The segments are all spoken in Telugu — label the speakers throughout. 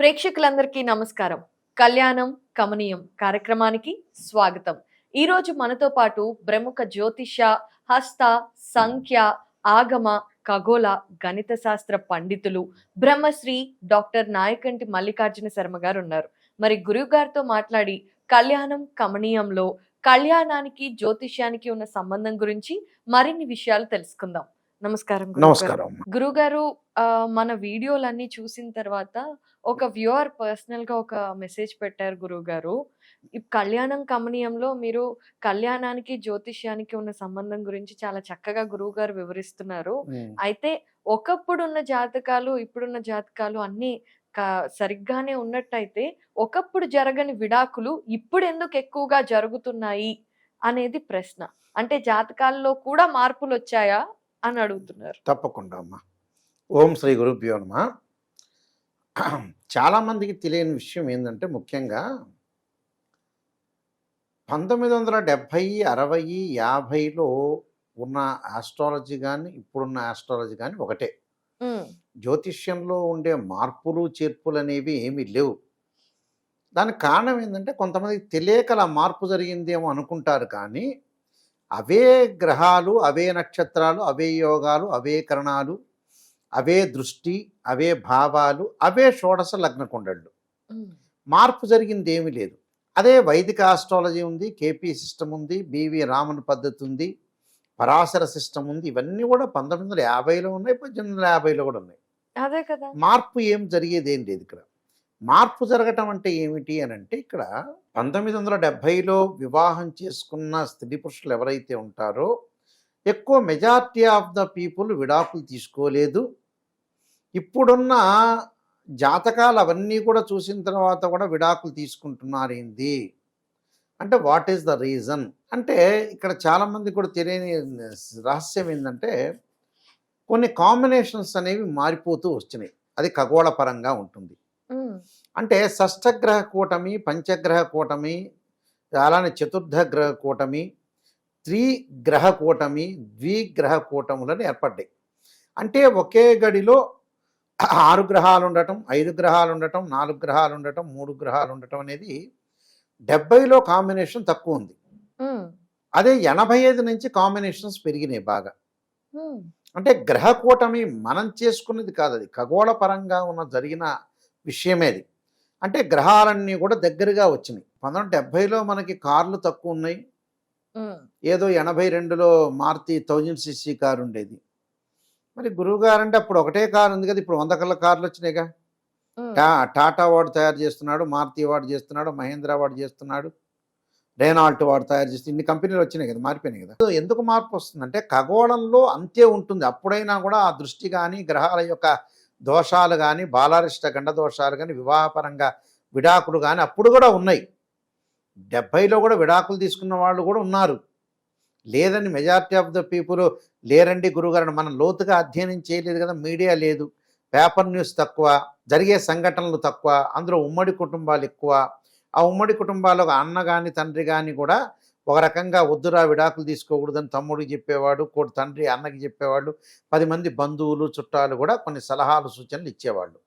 Speaker 1: ప్రేక్షకులందరికీ నమస్కారం. కళ్యాణం కమనీయం కార్యక్రమానికి స్వాగతం. ఈరోజు మనతో పాటు ప్రముఖ జ్యోతిష హస్త సంఖ్య ఆగమ ఖగోళ గణిత శాస్త్ర పండితులు బ్రహ్మశ్రీ డాక్టర్ నాయకంటి మల్లికార్జున శర్మ గారు ఉన్నారు మరి గురువు గారితో మాట్లాడి కళ్యాణం కమనీయంలో కళ్యాణానికి జ్యోతిష్యానికి ఉన్న సంబంధం గురించి మరిన్ని విషయాలు తెలుసుకుందాం. నమస్కారం.
Speaker 2: నమస్కారం.
Speaker 1: గురుగారు ఆ, మన వీడియోలన్నీ చూసిన తర్వాత ఒక వ్యూవర్ పర్సనల్గా ఒక మెసేజ్ పెట్టారు గురువు గారు కళ్యాణం కమనీయంలో మీరు కళ్యాణానికి జ్యోతిష్యానికి ఉన్న సంబంధం గురించి చాలా చక్కగా గురువు గారు వివరిస్తున్నారు. అయితే ఒకప్పుడున్న జాతకాలు ఇప్పుడున్న జాతకాలు అన్ని సరిగ్గానే ఉన్నట్టయితే ఒకప్పుడు జరగని విడాకులు ఇప్పుడు ఎందుకు ఎక్కువగా జరుగుతున్నాయి అనేది ప్రశ్న అంటే జాతకాల్లో కూడా మార్పులు వచ్చాయా అని అడుగుతున్నారు.
Speaker 2: తప్పకుండా అమ్మా. ఓం శ్రీ గురుభ్యో నమ. చాలామందికి తెలియని విషయం ఏంటంటే ముఖ్యంగా పంతొమ్మిది వందల డెబ్భై అరవై యాభైలో ఉన్న ఆస్ట్రాలజీ కానీ ఇప్పుడున్న ఆస్ట్రాలజీ కానీ ఒకటే. జ్యోతిష్యంలో ఉండే మార్పులు చేర్పులు అనేవి ఏమీ లేవు. దానికి కారణం ఏంటంటే కొంతమందికి తెలియక మార్పు జరిగిందేమో అనుకుంటారు కానీ అవే గ్రహాలు అవే నక్షత్రాలు అవే యోగాలు అవే కరణాలు అవే దృష్టి అవే భావాలు అవే షోడశ లగ్న కుండళ్ళు. మార్పు జరిగింది ఏమీ లేదు. అదే వైదిక ఆస్ట్రాలజీ ఉంది కేపీ సిస్టమ్ ఉంది బివి రామన్ పద్ధతి ఉంది పరాశర సిస్టమ్ ఉంది. ఇవన్నీ కూడా పంతొమ్మిది వందల యాభైలో ఉన్నాయి పద్దెనిమిది వందల యాభైలో కూడా ఉన్నాయి.
Speaker 1: అదే కదా.
Speaker 2: మార్పు ఏం జరిగేది ఏం లేదు ఇక్కడ. మార్పు జరగటం అంటే ఏమిటి అని అంటే ఇక్కడ పంతొమ్మిది వందల డెబ్భైలో వివాహం చేసుకున్న స్త్రీ పురుషులు ఎవరైతే ఉంటారో ఎక్కువ మెజార్టీ ఆఫ్ ద పీపుల్ విడాకులు తీసుకోలేదు. ఇప్పుడున్న జాతకాలు అవన్నీ కూడా చూసిన తర్వాత కూడా విడాకులు తీసుకుంటున్నారు ఏంది అంటే వాట్ ఈస్ ద రీజన్ అంటే ఇక్కడ చాలామంది కూడా తెలియని రహస్యం ఏంటంటే కొన్ని కాంబినేషన్స్ అనేవి మారిపోతూ వచ్చినాయి. అది ఖగోళ పరంగా ఉంటుంది. అంటే షష్ఠగ్రహ కూటమి పంచగ్రహ కూటమి అలానే చతుర్థ గ్రహ కూటమి త్రిగ్రహ కూటమి ద్విగ్రహ కూటములను ఏర్పడ్డాయి. అంటే ఒకే గడిలో ఆరు గ్రహాలు ఉండటం ఐదు గ్రహాలు ఉండటం నాలుగు గ్రహాలు ఉండటం మూడు గ్రహాలు ఉండటం అనేది డెబ్బైలో కాంబినేషన్ తక్కువ ఉంది. అదే ఎనభై ఐదు నుంచి కాంబినేషన్స్ పెరిగినాయి బాగా. అంటే గ్రహ కూటమి మనం చేసుకున్నది కాదు అది. ఖగోళ పరంగా ఉన్న జరిగిన విషయమే అది అంటే గ్రహాలన్నీ కూడా దగ్గరగా వచ్చినాయి. పంతొమ్మిది డెబ్భైలో మనకి కార్లు తక్కువ ఉన్నాయి. ఏదో ఎనభై రెండులో మారుతి థౌజండ్ సిసి కారు ఉండేది. మరి గురువు గారు అంటే అప్పుడు ఒకటే కారు ఉంది కదా ఇప్పుడు వంద కళ్ళ కార్లు వచ్చినాయిగా. టాటా వాడు తయారు చేస్తున్నాడు మారుతి వాడు చేస్తున్నాడు మహేంద్ర వాడు చేస్తున్నాడు రేనాల్ట్ వాడు తయారు చేస్తూ ఇన్ని కంపెనీలు వచ్చినాయి కదా మారిపోయినాయి కదా. ఎందుకు మార్పు వస్తుందంటే ఖగోళంలో అంతే ఉంటుంది. అప్పుడైనా కూడా ఆ దృష్టి కానీ గ్రహాల యొక్క దోషాలు కానీ బాలారిష్ట గండ దోషాలు కానీ వివాహపరంగా విడాకులు కానీ అప్పుడు కూడా ఉన్నాయి. డెబ్భైలో కూడా విడాకులు తీసుకున్న వాళ్ళు కూడా ఉన్నారు. లేదని మెజారిటీ ఆఫ్ ద పీపుల్ లేరండి గురుగారు మనం లోతుగా అధ్యయనం చేయలేదు కదా మీడియా లేదు. పేపర్ న్యూస్ తక్కువ జరిగే సంఘటనలు తక్కువ అందులో ఉమ్మడి కుటుంబాలు ఎక్కువ. ఆ ఉమ్మడి కుటుంబాల్లో ఒక అన్న కానీ తండ్రి కానీ కూడా ఒక రకంగా వద్దురా విడాకులు తీసుకోకూడదని తమ్ముడికి చెప్పేవాడు కోటి తండ్రి అన్నకి చెప్పేవాళ్ళు పది మంది బంధువులు చుట్టాలు కూడా కొన్ని సలహాలు సూచనలు ఇచ్చేవాళ్ళు.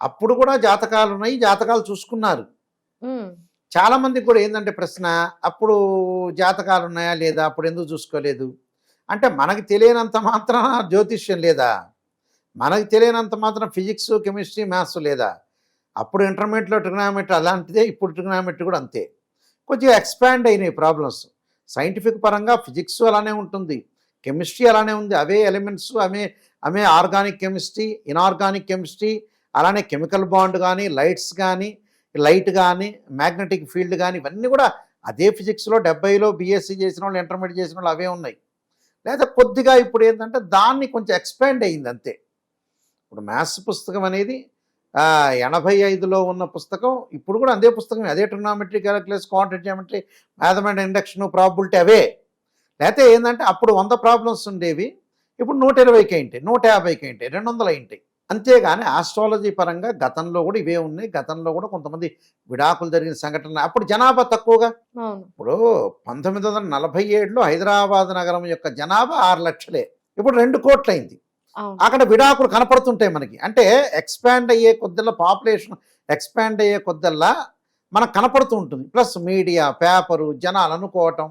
Speaker 2: అప్పుడు కూడా జాతకాలు ఉన్నాయి జాతకాలు చూసుకున్నారు. చాలా మందికి కూడా ఏంటంటే ప్రశ్న అప్పుడు జాతకాలు ఉన్నాయా లేదా అప్పుడు ఎందుకు చూసుకోలేదు? అంటే మనకి తెలియనంత మాత్రం జ్యోతిష్యం లేదా? మనకి తెలియనంత మాత్రం ఫిజిక్స్ కెమిస్ట్రీ మ్యాథ్స్ లేదా? అప్పుడు ఇంటర్మీడియట్లో ట్రిగ్నామెట్రీ అలాంటిదే ఇప్పుడు ట్రిగ్నామెట్రీ కూడా అంతే. కొంచెం ఎక్స్పాండ్ అయినాయి ప్రాబ్లమ్స్ సైంటిఫిక్ పరంగా ఫిజిక్స్ అలానే ఉంటుంది. కెమిస్ట్రీ అలానే ఉంది. అవే ఎలిమెంట్స్ అవే అవే ఆర్గానిక్ కెమిస్ట్రీ ఇనార్గానిక్ కెమిస్ట్రీ అలానే కెమికల్ బాండ్ కానీ లైట్స్ కానీ లైట్ కానీ మ్యాగ్నెటిక్ ఫీల్డ్ కానీ ఇవన్నీ కూడా అదే ఫిజిక్స్లో డెబ్బైలో బీఎస్సీ చేసిన వాళ్ళు ఇంటర్మీడియట్ చేసిన వాళ్ళు అవే ఉన్నాయి. లేదా కొద్దిగా ఇప్పుడు ఏంటంటే దాన్ని కొంచెం ఎక్స్పాండ్ అయ్యింది అంతే. ఇప్పుడు మ్యాథ్స్ పుస్తకం అనేది ఎనభై ఐదులో ఉన్న పుస్తకం ఇప్పుడు కూడా అదే పుస్తకం అదే trigonometry calculus quantity geometry mathematic induction probability అవే. లేకపోతే ఏంటంటే అప్పుడు వంద ప్రాబ్లమ్స్ ఉండేవి ఇప్పుడు నూట ఇరవైకి అయింటాయి నూట యాభైకి అయింటాయి రెండు వందలు అయింటాయి అంతేగాని ఆస్ట్రాలజీ పరంగా గతంలో కూడా ఇవే ఉన్నాయి గతంలో కూడా కొంతమంది విడాకులు జరిగిన సంఘటన అప్పుడు జనాభా తక్కువగా. ఇప్పుడు పంతొమ్మిది వందల నలభై ఏడులో హైదరాబాద్ నగరం యొక్క జనాభా ఆరు లక్షలే. ఇప్పుడు రెండు కోట్లు అయింది
Speaker 1: అవును
Speaker 2: అక్కడ విడాకులు కనపడుతుంటాయి మనకి. అంటే ఎక్స్పాండ్ అయ్యే కొద్దల్లా పాపులేషన్ ఎక్స్పాండ్ అయ్యే కొద్దల్లా మనకు కనపడుతూ ఉంటుంది. ప్లస్ మీడియా పేపరు జనాలు అనుకోవటం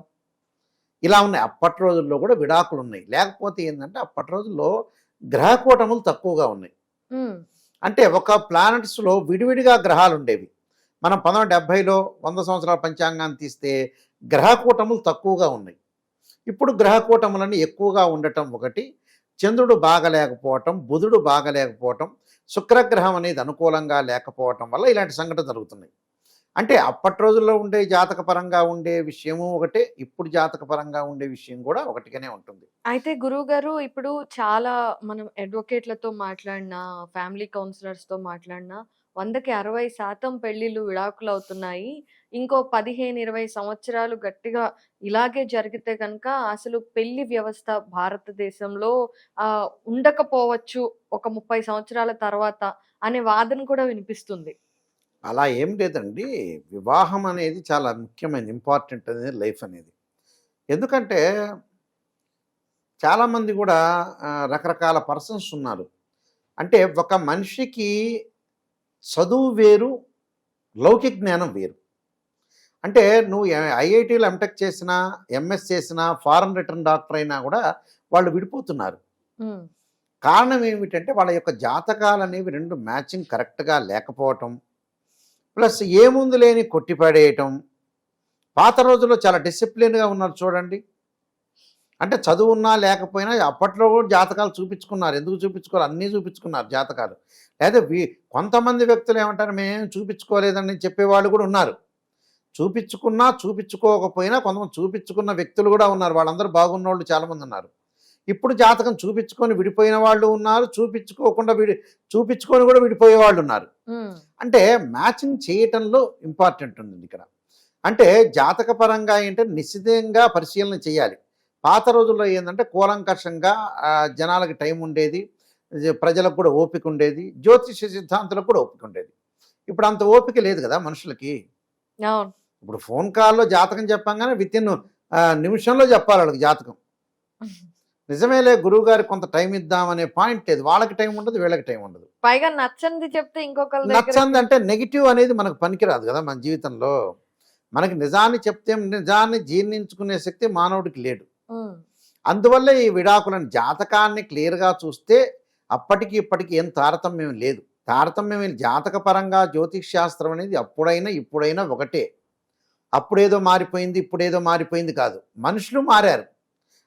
Speaker 2: ఇలా ఉన్నాయి. అప్పటి రోజుల్లో కూడా విడాకులు ఉన్నాయి. లేకపోతే ఏంటంటే అప్పటి రోజుల్లో గ్రహకూటములు తక్కువగా ఉన్నాయి. అంటే ఒక ప్లానెట్స్లో విడివిడిగా గ్రహాలు ఉండేవి. మనం పంతొమ్మిది డెబ్భైలో వంద సంవత్సరాల పంచాంగాన్ని తీస్తే గ్రహకూటములు తక్కువగా ఉన్నాయి. ఇప్పుడు గ్రహకూటములన్నీ ఎక్కువగా ఉండటం ఒకటి. చంద్రుడు బాగలేకపోవటం బుధుడు బాగలేకపోవటం శుక్రగ్రహం అనేది అనుకూలంగా లేకపోవటం వల్ల ఇలాంటి సంఘటన జరుగుతున్నాయి. అంటే అప్పటి రోజుల్లో ఉండే జాతకపరంగా ఉండే విషయము ఒకటే ఇప్పుడు జాతకపరంగా ఉండే విషయం కూడా ఒకటిగానే ఉంటుంది.
Speaker 1: అయితే గురువు గారు ఇప్పుడు చాలా మనం అడ్వకేట్లతో మాట్లాడినా ఫ్యామిలీ కౌన్సిలర్స్తో మాట్లాడినా వందకి అరవై శాతం పెళ్ళిళ్ళు విడాకులు అవుతున్నాయి ఇంకో పదిహేను ఇరవై సంవత్సరాలు గట్టిగా ఇలాగే జరిగితే కనుక అసలు పెళ్ళి వ్యవస్థ భారతదేశంలో ఆ ఉండకపోవచ్చు ఒక ముప్పై సంవత్సరాల తర్వాత అనే వాదన కూడా వినిపిస్తుంది.
Speaker 2: అలా ఏం లేదండి. వివాహం అనేది చాలా ముఖ్యమైనది ఇంపార్టెంట్ అనేది లైఫ్ అనేది. ఎందుకంటే చాలామంది కూడా రకరకాల పర్సన్స్ ఉన్నారు. అంటే ఒక మనిషికి చదువు వేరు లౌకిక జ్ఞానం వేరు. అంటే నువ్వు ఐఐటీలో ఎంటెక్ చేసినా ఎంఎస్ చేసినా ఫారెన్ రిటర్న్ డాక్టర్ అయినా కూడా వాళ్ళు విడిపోతున్నారు. కారణం ఏమిటంటే వాళ్ళ యొక్క జాతకాలు అనేవి రెండు మ్యాచింగ్ కరెక్ట్గా లేకపోవటం ప్లస్ ఏముంది లేని కొట్టిపడేయటం. పాత రోజుల్లో చాలా డిసిప్లిన్గా ఉన్నారు చూడండి. అంటే చదువు ఉన్నా లేకపోయినా అప్పట్లో కూడా జాతకాలు చూపించుకున్నారు. ఎందుకు చూపించుకోవాలి? అన్నీ చూపించుకున్నారు జాతకాలు. లేదా కొంతమంది వ్యక్తులు ఏమంటారు? మేము చూపించుకోలేదని చెప్పేవాళ్ళు కూడా ఉన్నారు. చూపించుకున్నా చూపించుకోకపోయినా కొంతమంది చూపించుకున్న వ్యక్తులు కూడా ఉన్నారు. వాళ్ళందరూ బాగున్న వాళ్ళు చాలామంది ఉన్నారు. ఇప్పుడు జాతకం చూపించుకొని విడిపోయిన వాళ్ళు ఉన్నారు. చూపించుకోకుండా విడి చూపించుకొని కూడా విడిపోయే వాళ్ళు ఉన్నారు. అంటే మ్యాచింగ్ చేయటంలో ఇంపార్టెంట్ ఉంది ఇక్కడ. అంటే జాతక పరంగా ఏంటంటే నిశ్చితంగా పరిశీలన చేయాలి. పాత రోజుల్లో ఏంటంటే కూలంకషంగా జనాలకి టైం ఉండేది. ప్రజలకు కూడా ఓపిక ఉండేది. జ్యోతిష సిద్ధాంతులకు కూడా ఓపిక ఉండేది. ఇప్పుడు అంత ఓపిక లేదు కదా మనుషులకి. ఇప్పుడు ఫోన్ కాల్లో జాతకం చెప్పంగానే విత్ ఇన్ నిమిషంలో చెప్పాలి వాళ్ళకి జాతకం. నిజమేలే గురువు గారికి కొంత టైం ఇద్దామనే పాయింట్ లేదు. వాళ్ళకి టైం ఉండదు వీళ్ళకి టైం ఉండదు.
Speaker 1: పైగా నచ్చనిది చెప్తే దగ్గర
Speaker 2: నచ్చంది అంటే నెగిటివ్ అనేది మనకు పనికిరాదు కదా మన జీవితంలో. మనకి నిజాన్ని చెప్తే నిజాన్ని జీర్ణించుకునే శక్తి మానవుడికి లేడు అందువల్ల ఈ విడాకులను జాతకాన్ని క్లియర్గా చూస్తే అప్పటికి ఇప్పటికి ఏం తారతమ్యం లేదు. తారతమ్యం జాతకపరంగా జాతక పరంగా జ్యోతిష్ శాస్త్రం అనేది అప్పుడైనా ఇప్పుడైనా ఒకటే. అప్పుడేదో మారిపోయింది ఇప్పుడేదో మారిపోయింది కాదు. మనుషులు మారారు.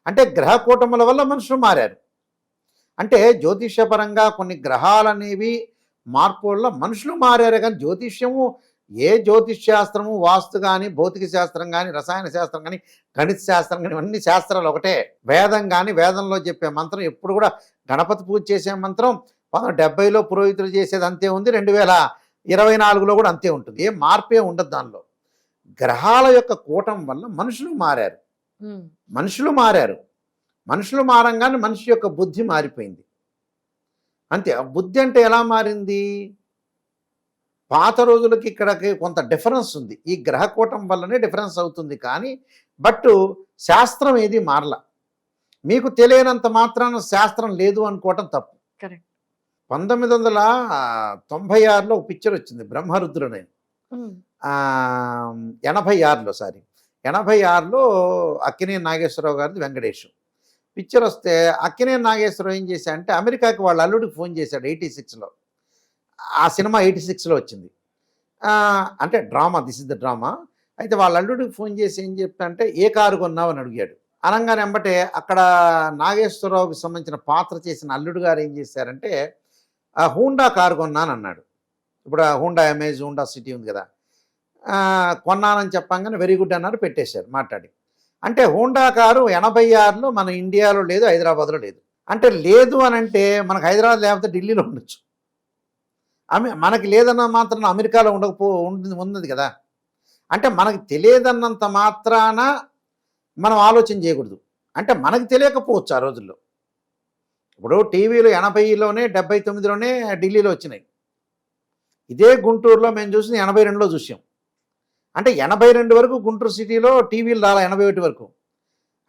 Speaker 2: అంటే గ్రహ కూటముల వల్ల మనుషులు మారారు. అంటే జ్యోతిష్యపరంగా కొన్ని గ్రహాలు అనేవి మార్పు వల్ల మనుషులు మారారు కానీ జ్యోతిష్యము ఏ జ్యోతిష్ శాస్త్రము వాస్తు కానీ భౌతిక శాస్త్రం కానీ రసాయన శాస్త్రం కానీ గణిత శాస్త్రం కానీ ఇవన్నీ శాస్త్రాలు ఒకటే. వేదం కానీ వేదంలో చెప్పే మంత్రం ఎప్పుడు కూడా గణపతి పూజ చేసే మంత్రం పంతొమ్మిది డెబ్బైలో పురోహితులు చేసేది అంతే ఉంది రెండు వేల ఇరవై నాలుగులో కూడా అంతే ఉంటుంది. ఏ మార్పే ఉండదు దానిలో. గ్రహాల యొక్క కూటం వల్ల మనుషులు మారారు. మనుషులు మారారు. మనుషులు మారంగానే మనిషి యొక్క బుద్ధి మారిపోయింది. అంతే. ఆ బుద్ధి అంటే ఎలా మారింది? పాత రోజులకి ఇక్కడికి కొంత డిఫరెన్స్ ఉంది. ఈ గ్రహకూటం వల్లనే డిఫరెన్స్ అవుతుంది కానీ బట్ శాస్త్రం ఏది మారల. మీకు తెలియనంత మాత్రాన శాస్త్రం లేదు అనుకోవటం తప్పు. పంతొమ్మిది వందల తొంభై ఆరులో ఒక పిక్చర్ వచ్చింది బ్రహ్మరుద్రుని
Speaker 1: ఉమ్,
Speaker 2: ఆ, ఎనభై ఆరులో సారీ. ఎనభై ఆరులో అక్కినే నాగేశ్వరరావు గారిది వెంకటేష్ పిక్చర్ వస్తే అక్కినే నాగేశ్వరరావు ఏం చేశా అంటే అమెరికాకి వాళ్ళ అల్లుడికి ఫోన్ చేశాడు ఎయిటీ సిక్స్లో. ఆ సినిమా ఎయిటీ సిక్స్లో వచ్చింది. అంటే drama this is the drama. అయితే వాళ్ళ అల్లుడికి ఫోన్ చేసి ఏం చెప్తాంటే ఏ కారు కొన్నావు? అని అడిగాడు. అనగానే వెంబటే అక్కడ నాగేశ్వరరావుకి సంబంధించిన పాత్ర చేసిన అల్లుడు గారు ఏం చేశారంటే హూండా కారు కొన్నాను అన్నాడు. ఇప్పుడు హూండా అమేజ్ హూండా సిటీ ఉంది కదా. కొన్నానని చెప్పంగానే వెరీ గుడ్ అన్నారు పెట్టేశారు మాట్లాడి. అంటే హోండా కారు ఎనభై ఆరులో మన ఇండియాలో లేదు హైదరాబాద్లో లేదు. అంటే లేదు అని అంటే మనకు హైదరాబాద్ లేకపోతే ఢిల్లీలో ఉండొచ్చు. మనకి లేదన్న మాత్రం అమెరికాలో ఉండకపో ఉంటుంది ఉన్నది కదా. అంటే మనకు తెలియదన్నంత మాత్రాన మనం ఆలోచన చేయకూడదు. అంటే మనకు తెలియకపోవచ్చు ఆ రోజుల్లో. ఇప్పుడు టీవీలో ఎనభైలోనే డెబ్బై తొమ్మిదిలోనే ఢిల్లీలో వచ్చినాయి. ఇదే గుంటూరులో మేము చూసింది ఎనభై రెండులో చూసాం. అంటే ఎనభై రెండు వరకు గుంటూరు సిటీలో టీవీలు రాలా ఎనభై ఒకటి వరకు.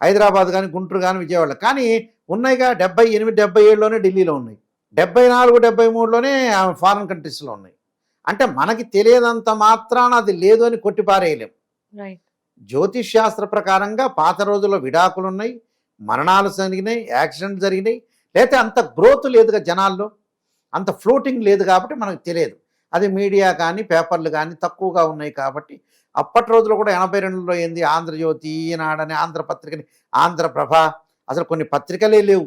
Speaker 2: హైదరాబాద్ కానీ గుంటూరు కానీ విజయవాడ కానీ ఉన్నాయిగా డెబ్బై ఎనిమిది డెబ్బై ఏడులోనే ఢిల్లీలో ఉన్నాయి. డెబ్బై నాలుగు డెబ్బై మూడులోనే ఫారిన్ కంట్రీస్లో ఉన్నాయి. అంటే మనకి తెలియనంత మాత్రాన అది లేదు అని కొట్టిపారేయలేం. జ్యోతిష్ శాస్త్ర ప్రకారంగా పాత రోజుల్లో విడాకులు ఉన్నాయి మరణాలు జరిగినాయి యాక్సిడెంట్ జరిగినాయి. లేకపోతే అంత గ్రోత్ లేదుగా జనాల్లో. అంత ఫ్లోటింగ్ లేదు కాబట్టి మనకు తెలియదు. అది మీడియా కానీ పేపర్లు కానీ తక్కువగా ఉన్నాయి కాబట్టి అప్పటి రోజుల్లో కూడా ఎనభై రెండులో ఏంది? ఆంధ్రజ్యోతి ఈనాడని ఆంధ్రపత్రికని ఆంధ్రప్రభ అసలు కొన్ని పత్రికలే లేవు.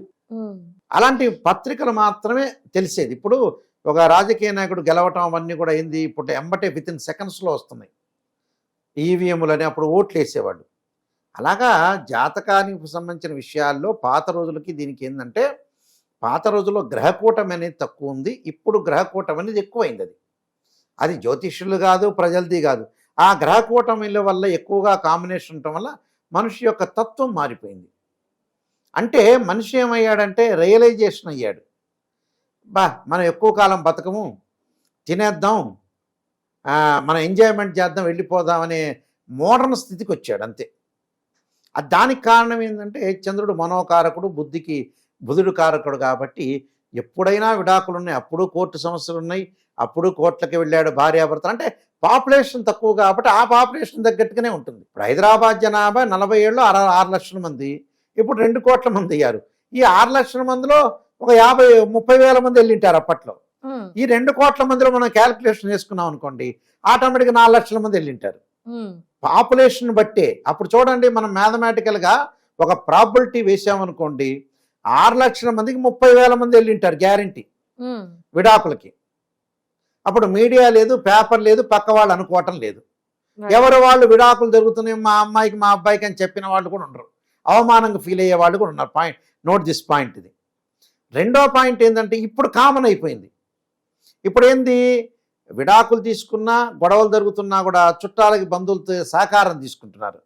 Speaker 2: అలాంటి పత్రికలు మాత్రమే తెలిసేది. ఇప్పుడు ఒక రాజకీయ నాయకుడు గెలవటం అవన్నీ కూడా ఏంది? ఇప్పుడు ఎంబటే విత్ ఇన్ సెకండ్స్లో వస్తున్నాయి. ఈవీఎంలు అని అప్పుడు ఓట్లు వేసేవాడు అలాగా జాతకానికి సంబంధించిన విషయాల్లో పాత రోజులకి దీనికి ఏంటంటే పాత రోజుల్లో గ్రహకూటమి అనేది తక్కువ ఉంది. ఇప్పుడు గ్రహకూటమి అనేది ఎక్కువైంది అది. అది జ్యోతిష్యులు కాదు ప్రజలది కాదు. ఆ గ్రహకూటమిల వల్ల ఎక్కువగా కాంబినేషన్ ఉండటం వల్ల మనిషి యొక్క తత్వం మారిపోయింది. అంటే మనిషి ఏమయ్యాడంటే రియలైజేషన్ అయ్యాడు. బా మనం ఎక్కువ కాలం బతకము తినేద్దాం మన మనం ఎంజాయ్మెంట్ చేద్దాం వెళ్ళిపోదాం అనే మోడర్న్ స్థితికి వచ్చాడు అంతే. దానికి కారణం ఏంటంటే చంద్రుడు మనోకారకుడు బుద్ధికి బుధుడు కారకుడు కాబట్టి ఎప్పుడైనా విడాకులు ఉన్నాయి. అప్పుడు కోర్టు సమస్యలు ఉన్నాయి అప్పుడు కోర్టులకి వెళ్ళాడు భార్యాభర్తలు. అంటే పాపులేషన్ తక్కువ కాబట్టి ఆ పాపులేషన్ తగ్గట్టుగానే ఉంటుంది. ఇప్పుడు హైదరాబాద్ జనాభా నలభై ఏళ్ళు ఆరు ఆరు లక్షల మంది. ఇప్పుడు రెండు కోట్ల మంది అయ్యారు. ఈ ఆరు లక్షల మందిలో ఒక యాభై ముప్పై వేల మంది వెళ్ళింటారు అప్పట్లో. ఈ రెండు కోట్ల మందిలో మనం క్యాలిక్యులేషన్ చేసుకున్నాం అనుకోండి ఆటోమేటిక్గా నాలుగు లక్షల మంది వెళ్ళింటారు. పాపులేషన్ బట్టే అప్పుడు చూడండి మనం మ్యాథమెటికల్గా ఒక ప్రాబిలిటీ వేసామనుకోండి ఆరు లక్షల మందికి ముప్పై వేల మంది వెళ్ళింటారు గ్యారంటీ. విడాకులకి. అప్పుడు మీడియా లేదు పేపర్ లేదు పక్క వాళ్ళు అనుకోవటం లేదు. ఎవరు వాళ్ళు విడాకులు జరుగుతున్నాయి మా అమ్మాయికి మా అబ్బాయికి అని చెప్పిన వాళ్ళు కూడా ఉండరు. అవమానంగా ఫీల్ అయ్యే వాళ్ళు కూడా ఉన్నారు. పాయింట్. నోట్ దిస్ పాయింట్ ఇది. రెండో పాయింట్ ఏంటంటే ఇప్పుడు కామన్ అయిపోయింది. ఇప్పుడు ఏంది? విడాకులు తీసుకున్నా గొడవలు జరుగుతున్నా కూడా చుట్టాలకి బంధువులతో సహకారం తీసుకుంటున్నారు.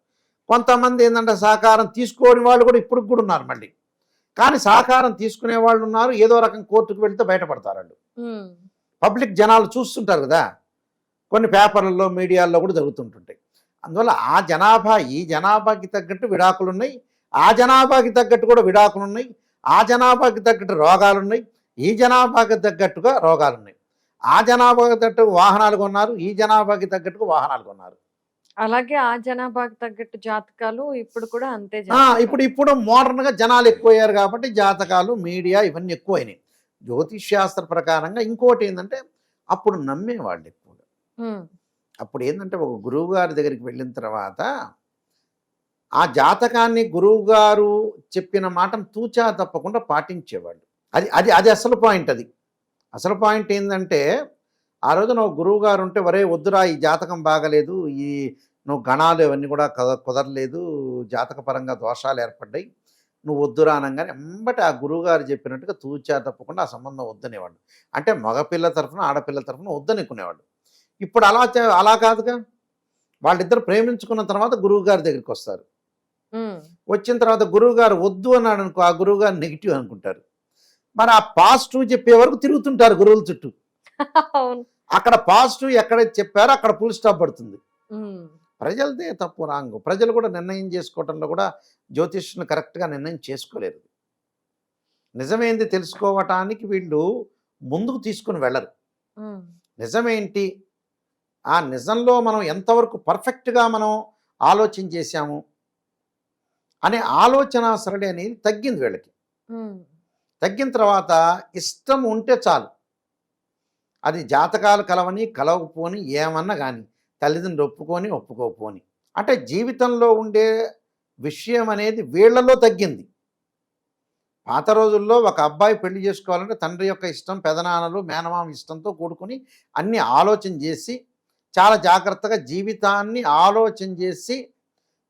Speaker 2: కొంతమంది ఏంటంటే సహకారం తీసుకోని వాళ్ళు కూడా ఇప్పుడు కూడా ఉన్నారు మళ్ళీ. కానీ సహకారం తీసుకునే వాళ్ళు ఉన్నారు. ఏదో రకం కోర్టుకు వెళ్తే బయటపడతారు పబ్లిక్ జనాలు చూస్తుంటారు కదా. కొన్ని పేపర్లలో మీడియాల్లో కూడా జరుగుతుంటుంటాయి. అందువల్ల ఆ జనాభా ఈ జనాభాకి తగ్గట్టు విడాకులు ఉన్నాయి ఆ జనాభాకి తగ్గట్టు కూడా విడాకులు ఉన్నాయి ఆ జనాభాకి తగ్గట్టు రోగాలు ఉన్నాయి ఈ జనాభాకి తగ్గట్టుగా రోగాలు ఉన్నాయి ఆ జనాభాకి తగ్గట్టు వాహనాలు కొన్నారు. ఈ జనాభాకి తగ్గట్టుగా వాహనాలు కొన్నారు.
Speaker 1: అలాగే ఆ జనాభాకి తగ్గట్టు జాతకాలు ఇప్పుడు కూడా అంతే.
Speaker 2: ఇప్పుడు ఇప్పుడు మోడర్న్గా జనాలు ఎక్కువయ్యారు కాబట్టి జాతకాలు మీడియా ఇవన్నీ ఎక్కువైనాయి. జ్యోతిష్ శాస్త్ర ప్రకారంగా ఇంకోటి ఏంటంటే అప్పుడు నమ్మేవాళ్ళు ఎక్కువగా. అప్పుడు ఏంటంటే ఒక గురువు గారి దగ్గరికి వెళ్ళిన తర్వాత ఆ జాతకాన్ని గురువు గారు చెప్పిన మాటను తూచా తప్పకుండా పాటించేవాళ్ళు. అది అది అది అసలు పాయింట్ అది. అసలు పాయింట్ ఏంటంటే ఆ రోజు నువ్వు గురువు గారు ఉంటే వరే వద్దురా ఈ జాతకం బాగలేదు ఈ నువ్వు గణాలు ఇవన్నీ కూడా కద కుదరలేదు జాతకపరంగా దోషాలు ఏర్పడ్డాయి నువ్వు వద్దురా అనగానే ఎంబటి ఆ గురువుగారు చెప్పినట్టుగా తూచా తప్పకుండా ఆ సంబంధం వద్దనేవాడు అంటే మగపిల్ల తరఫున ఆడపిల్ల తరఫున వద్దనుకునేవాడు ఇప్పుడు అలా అలా కాదుగా. వాళ్ళిద్దరు ప్రేమించుకున్న తర్వాత గురువు గారి దగ్గరికి వస్తారు. వచ్చిన తర్వాత గురువు గారు వద్దు అన్నాడు అనుకో ఆ గురువు గారు నెగిటివ్ అనుకుంటారు. మరి ఆ పాజిటివ్ చెప్పే వరకు తిరుగుతుంటారు గురువుల చుట్టూ. అక్కడ పాజిటివ్ ఎక్కడైతే చెప్పారో అక్కడ ఫుల్ స్టాప్ పడుతుంది.
Speaker 1: ఉమ్,
Speaker 2: ప్రజలదే తప్పు రాంగు. ప్రజలు కూడా నిర్ణయం చేసుకోవటంలో కూడా జ్యోతిష్యుని కరెక్ట్గా నిర్ణయం చేసుకోలేరు. నిజమేంది తెలుసుకోవటానికి వీళ్ళు ముందుకు తీసుకుని వెళ్ళరు.
Speaker 1: ఉమ్,
Speaker 2: నిజమేంటి? ఆ నిజంలో మనం ఎంతవరకు పర్ఫెక్ట్గా మనం ఆలోచన చేశాము? అనే ఆలోచన సరళి అనేది తగ్గింది వీళ్ళకి. తగ్గిన తర్వాత ఇష్టం ఉంటే చాలు. అది జాతకాలు కలవని కలవకపోని ఏమన్నా కానీ తల్లిదండ్రులు ఒప్పుకొని ఒప్పుకోకపోని. అంటే జీవితంలో ఉండే విషయం అనేది వీళ్ళలో తగ్గింది. పాత రోజుల్లో ఒక అబ్బాయి పెళ్ళి చేసుకోవాలంటే తండ్రి యొక్క ఇష్టం పెదనాన్నలు మేనమామ ఇష్టంతో కూడుకుని అన్ని ఆలోచన చేసి చాలా జాగ్రత్తగా జీవితాన్ని ఆలోచన చేసి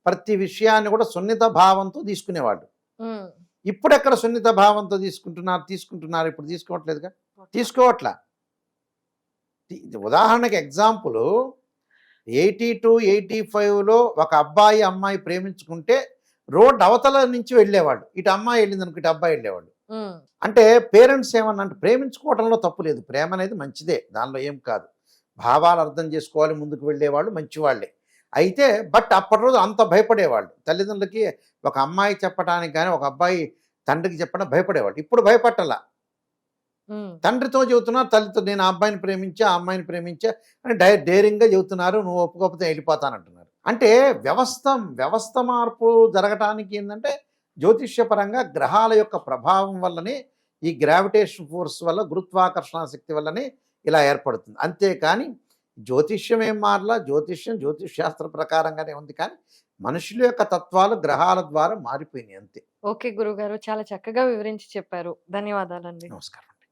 Speaker 2: ప్రతి విషయాన్ని కూడా సున్నిత భావంతో తీసుకునేవాడు. ఇప్పుడు ఎక్కడ సున్నిత భావంతో తీసుకుంటున్నారు తీసుకుంటున్నారు ఇప్పుడు తీసుకోవట్లేదుగా? తీసుకోవట్లా. ఉదాహరణకి ఎగ్జాంపుల్. ఎయిటీ టు ఎయిటీ ఫైవ్లో ఒక అబ్బాయి అమ్మాయి ప్రేమించుకుంటే రోడ్ అవతల నుంచి వెళ్ళేవాడు. ఇటు అమ్మాయి వెళ్ళింది అనుకో ఇటు అబ్బాయి వెళ్ళేవాడు. అంటే పేరెంట్స్ ఏమన్నా అంటే ప్రేమించుకోవడంలో తప్పు లేదు. ప్రేమ అనేది మంచిదే. దానిలో ఏం కాదు. భావాలు అర్థం చేసుకోవాలి ముందుకు వెళ్ళేవాళ్ళు మంచివాళ్ళే. అయితే బట్ అప్పటి రోజు అంత భయపడేవాళ్ళు. తల్లిదండ్రులకి ఒక అమ్మాయి చెప్పడానికి కానీ ఒక అబ్బాయి తండ్రికి చెప్పడం భయపడేవాళ్ళు. ఇప్పుడు భయపట్టాల. తండ్రితో చెబుతున్నారు తల్లితో నేను ఆ అబ్బాయిని ప్రేమించా ఆ అమ్మాయిని ప్రేమించా అని డై డేరింగ్గా చెబుతున్నారు నువ్వు ఒప్పుకోకపోతే వెళ్ళిపోతానంటున్నారు. అంటే వ్యవస్థ వ్యవస్థ మార్పు జరగటానికి ఏంటంటే జ్యోతిష్యపరంగా గ్రహాల యొక్క ప్రభావం వల్లనే ఈ గ్రావిటేషన్ ఫోర్స్ వల్ల గురుత్వాకర్షణ శక్తి వల్లనే ఇలా ఏర్పడుతుంది. అంతేకాని జ్యోతిష్యం ఏం మారలా జ్యోతిష్యం జ్యోతిష్ శాస్త్ర ప్రకారంగానే ఉంది కానీ మనుషుల యొక్క తత్వాలు గ్రహాల ద్వారా మారిపోయినాయి అంతే.
Speaker 1: ఓకే గురుగారు చాలా చక్కగా వివరించి చెప్పారు. ధన్యవాదాలండి.
Speaker 2: నమస్కారం.